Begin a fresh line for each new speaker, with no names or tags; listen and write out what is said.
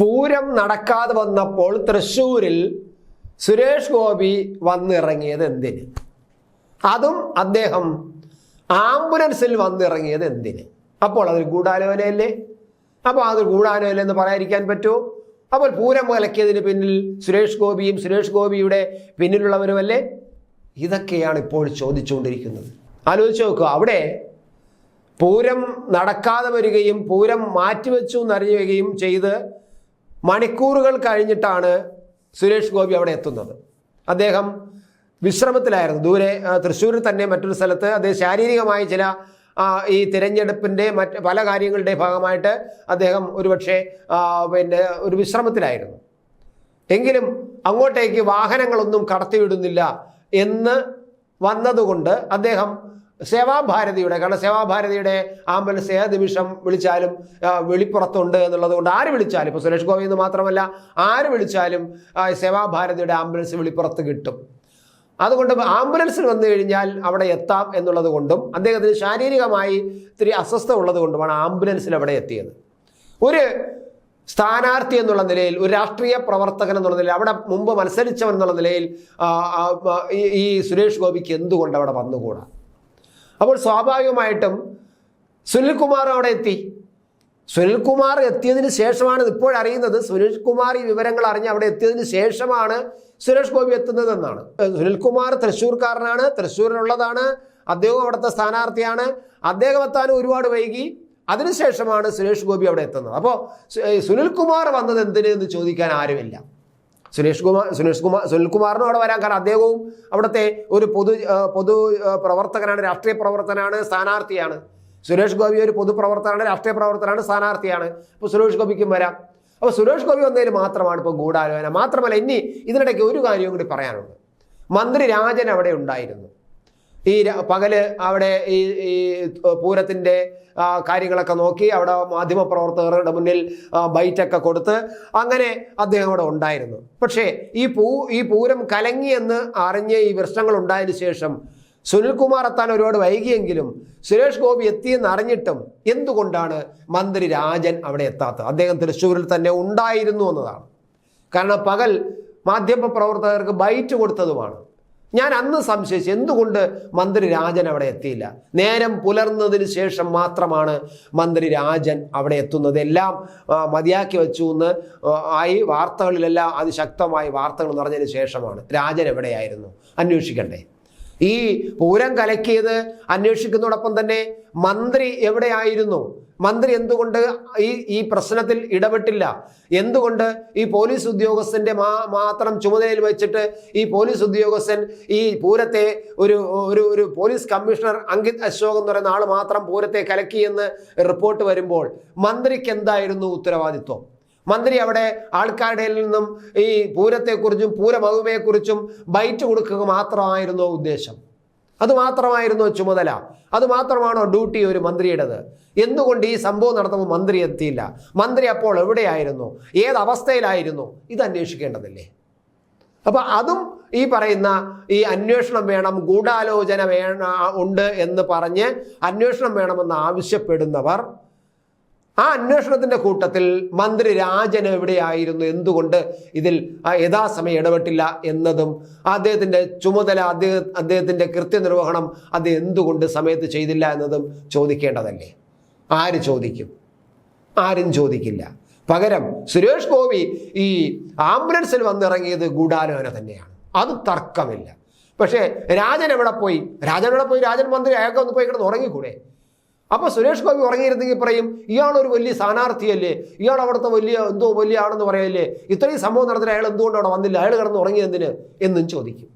പൂരം നടക്കാതെ വന്നപ്പോൾ തൃശ്ശൂരിൽ സുരേഷ് ഗോപി വന്നിറങ്ങിയത് എന്തിന്? അതും അദ്ദേഹം ആംബുലൻസിൽ വന്നിറങ്ങിയത് എന്തിന്? അപ്പോൾ അതൊരു ഗൂഢാലോചനയല്ലേ? അപ്പോൾ അത് ഗൂഢാലോചന എന്ന് പറയാതിരിക്കാൻ പറ്റുമോ? അപ്പോൾ പൂരം കലക്കിയതിന് പിന്നിൽ സുരേഷ് ഗോപിയും സുരേഷ് ഗോപിയുടെ പിന്നിലുള്ളവരുമല്ലേ? ഇതൊക്കെയാണ് ഇപ്പോൾ ചോദിച്ചുകൊണ്ടിരിക്കുന്നത്. ആലോചിച്ച് നോക്കുക അവിടെ പൂരം നടക്കാതെ വരികയും പൂരം മാറ്റിവെച്ചു എന്നറിയുകയും ചെയ്ത് മണിക്കൂറുകൾ കഴിഞ്ഞിട്ടാണ് സുരേഷ് ഗോപി അവിടെ എത്തുന്നത്. അദ്ദേഹം വിശ്രമത്തിലായിരുന്നു. ദൂരെ തൃശ്ശൂരിൽ തന്നെ മറ്റൊരു സ്ഥലത്ത് അദ്ദേഹം ശാരീരികമായ ചില ഈ തിരഞ്ഞെടുപ്പിന്റെ മറ്റ് പല കാര്യങ്ങളുടെ ഭാഗമായിട്ട് അദ്ദേഹം ഒരുപക്ഷെ പിന്നെ ഒരു വിശ്രമത്തിലായിരുന്നു. എങ്കിലും അങ്ങോട്ടേക്ക് വാഹനങ്ങളൊന്നും കടത്തിവിടുന്നില്ല എന്ന് വന്നതുകൊണ്ട് അദ്ദേഹം സേവാഭാരതിയുടെ കാരണം സേവാഭാരതിയുടെ ആംബുലൻസ് ഏത് നിമിഷം വിളിച്ചാലും വിളിപ്പുറത്തുണ്ട് എന്നുള്ളത് കൊണ്ട് ആര് വിളിച്ചാലും ഇപ്പോൾ സുരേഷ് ഗോപി എന്ന് മാത്രമല്ല ആര് വിളിച്ചാലും സേവാഭാരതിയുടെ ആംബുലൻസ് വെളിപ്പുറത്ത് കിട്ടും. അതുകൊണ്ട് ആംബുലൻസിൽ വന്നു കഴിഞ്ഞാൽ അവിടെ എത്താം എന്നുള്ളത് കൊണ്ടും അദ്ദേഹത്തിന് ശാരീരികമായി ഇത്തിരി അസ്വസ്ഥ ഉള്ളത് കൊണ്ടുമാണ് ആംബുലൻസിൽ അവിടെ എത്തിയത്. ഒരു സ്ഥാനാർത്ഥി എന്നുള്ള നിലയിൽ ഒരു രാഷ്ട്രീയ പ്രവർത്തകൻ എന്നുള്ള നിലയിൽ അവിടെ മുമ്പ് മത്സരിച്ചവൻ എന്നുള്ള നിലയിൽ ഈ സുരേഷ് ഗോപിക്ക് എന്തുകൊണ്ട് അവിടെ വന്നുകൂടാ? അപ്പോൾ സ്വാഭാവികമായിട്ടും സുനിൽകുമാർ അവിടെ എത്തി. സുനിൽകുമാർ എത്തിയതിന് ശേഷമാണ് ഇപ്പോഴറിയുന്നത് സുനിൽകുമാർ ഈ വിവരങ്ങൾ അറിഞ്ഞ് അവിടെ എത്തിയതിന് ശേഷമാണ് സുരേഷ് ഗോപി എത്തുന്നതെന്നാണ് സുനിൽകുമാർ തൃശ്ശൂർക്കാരനാണ് തൃശ്ശൂരിലുള്ളതാണ് അദ്ദേഹം അവിടുത്തെ സ്ഥാനാർത്ഥിയാണ്. അദ്ദേഹം എത്താനും ഒരുപാട് വൈകി. അതിനുശേഷമാണ് സുരേഷ് ഗോപി അവിടെ എത്തുന്നത്. അപ്പോൾ സുനിൽകുമാർ വന്നത് എന്തിന് എന്ന് ചോദിക്കാൻ ആരുമില്ല. സുരേഷ് കുമാർ സുരേഷ് കുമാർ സുനിൽകുമാറിനും അവിടെ വരാൻ കാരണം അദ്ദേഹവും അവിടുത്തെ ഒരു പൊതു പൊതു പ്രവർത്തകനാണ് രാഷ്ട്രീയ പ്രവർത്തനാണ് സ്ഥാനാർത്ഥിയാണ്. സുരേഷ് ഗോപി ഒരു പൊതുപ്രവർത്തകനാണ് രാഷ്ട്രീയ പ്രവർത്തനാണ് സ്ഥാനാർത്ഥിയാണ്. അപ്പോൾ സുരേഷ് ഗോപിക്കും വരാം. അപ്പോൾ സുരേഷ് ഗോപി വന്നതിൽ മാത്രമാണ് ഇപ്പോൾ ഗൂഢാലോചന. മാത്രമല്ല ഇനി ഇതിനിടയ്ക്ക് ഒരു കാര്യവും കൂടി പറയാനുണ്ട്. മന്ത്രി രാജൻ അവിടെ ഉണ്ടായിരുന്നു. ഈ പകൽ അവിടെ ഈ ഈ പൂരത്തിന്റെ കാര്യങ്ങളൊക്കെ നോക്കി അവിടെ മാധ്യമപ്രവർത്തകരുടെ മുന്നിൽ ബൈറ്റൊക്കെ കൊടുത്ത് അങ്ങനെ അദ്ദേഹം അവിടെ ഉണ്ടായിരുന്നു. പക്ഷേ ഈ പൂ ഈ പൂരം കലങ്ങിയെന്ന് അറിഞ്ഞ് ഈ പ്രശ്നങ്ങൾ ഉണ്ടായതിനു ശേഷം സുനിൽകുമാർ എത്താൻ ഒരുപാട് വൈകിയെങ്കിലും സുരേഷ് ഗോപി എത്തിയെന്ന് അറിഞ്ഞിട്ടും എന്തുകൊണ്ടാണ് മന്ത്രി രാജൻ അവിടെ എത്താത്തത്? അദ്ദേഹം തൃശ്ശൂരിൽ തന്നെ ഉണ്ടായിരുന്നു എന്നതാണ്. കാരണം പകൽ മാധ്യമ പ്രവർത്തകർക്ക് ബൈറ്റ് കൊടുത്തതുമാണ്. ഞാൻ അന്ന് സംശയിച്ചു എന്തുകൊണ്ട് മന്ത്രി രാജൻ അവിടെ എത്തിയില്ല? നേരം പുലർന്നതിന് ശേഷം മാത്രമാണ് മന്ത്രി രാജൻ അവിടെ എത്തുന്നത്. എല്ലാം മതിയാക്കി വെച്ചു എന്ന് ആയി വാർത്തകളിലെല്ലാം അതിശക്തമായി വാർത്തകൾ നിറഞ്ഞതിന് ശേഷമാണ്. രാജൻ എവിടെയായിരുന്നു? അന്വേഷിക്കണ്ടേ? ഈ പൂരം കലക്കിയത് അന്വേഷിക്കുന്നതോടൊപ്പം തന്നെ മന്ത്രി എവിടെയായിരുന്നു? മന്ത്രി എന്തുകൊണ്ട് ഈ ഈ പ്രശ്നത്തിൽ ഇടപെട്ടില്ല? എന്തുകൊണ്ട് ഈ പോലീസ് ഉദ്യോഗസ്ഥന്റെ മാ മാത്രം ചുമതലയിൽ വെച്ചിട്ട് ഈ പോലീസ് ഉദ്യോഗസ്ഥൻ ഈ പൂരത്തെ ഒരു ഒരു ഒരു പോലീസ് കമ്മീഷണർ അങ്കിത് അശോക് എന്ന് പറയുന്ന ആൾ മാത്രം പൂരത്തെ കലക്കിയെന്ന് റിപ്പോർട്ട് വരുമ്പോൾ മന്ത്രിക്ക് എന്തായിരുന്നു ഉത്തരവാദിത്വം? മന്ത്രി അവിടെ ആൾക്കാരുടെ നിന്നും ഈ പൂരത്തെക്കുറിച്ചും പൂരമഹിമയെക്കുറിച്ചും ബൈറ്റ് കൊടുക്കുക മാത്രമായിരുന്നോ ഉദ്ദേശം? അത് മാത്രമായിരുന്നോ ചുമതല? അത് മാത്രമാണോ ഡ്യൂട്ടി ഒരു മന്ത്രിയുടേത്? എന്തുകൊണ്ട് ഈ സംഭവം നടത്തുമ്പോൾ മന്ത്രി എത്തിയില്ല? മന്ത്രി അപ്പോൾ എവിടെയായിരുന്നു? ഏത് അവസ്ഥയിലായിരുന്നു? ഇത് അന്വേഷിക്കേണ്ടതില്ലേ? അപ്പോൾ അതും ഈ പറയുന്ന ഈ അന്വേഷണം വേണം ഗൂഢാലോചന വേണ ഉണ്ട് എന്ന് പറഞ്ഞ് അന്വേഷണം വേണമെന്ന് ആവശ്യപ്പെടുന്നവർ ആ അന്വേഷണത്തിന്റെ കൂട്ടത്തിൽ മന്ത്രി രാജൻ എവിടെയായിരുന്നു? എന്തുകൊണ്ട് ഇതിൽ യഥാസമയം ഇടപെട്ടില്ല എന്നതും അദ്ദേഹത്തിന്റെ ചുമതല അദ്ദേഹം അദ്ദേഹത്തിന്റെ കൃത്യനിർവഹണം അത് എന്തുകൊണ്ട് സമയത്ത് ചെയ്തില്ല എന്നതും ചോദിക്കേണ്ടതല്ലേ? ആര് ചോദിക്കും? ആരും ചോദിക്കില്ല. പകരം സുരേഷ് ഗോപി ഈ ആംബുലൻസിൽ വന്നിറങ്ങിയത് ഗൂഢാലോചന തന്നെയാണ്. അത് തർക്കമില്ല. പക്ഷേ രാജൻ എവിടെ പോയി? രാജൻ എവിടെ പോയി? രാജൻ മന്ത്രി അയാൾക്ക് ഒന്ന് പോയി കിടന്ന് ഉറങ്ങിക്കൂടെ? അപ്പോൾ സുരേഷ് ഗോപി ഉറങ്ങിയിരുന്നെങ്കിൽ പറയും ഇയാളൊരു വലിയ സ്ഥാനാർത്ഥിയല്ലേ? ഇയാൾ അവിടുത്തെ വലിയ എന്തോ വലിയ ആണെന്ന് പറയല്ലേ? ഇത്രയും സംഭവം നടന്നിട്ട് അയാൾ എന്തുകൊണ്ട് അവിടെ വന്നില്ല? അയാൾ കിടന്ന് ഉറങ്ങിയതിന് എന്നും ചോദിക്കും.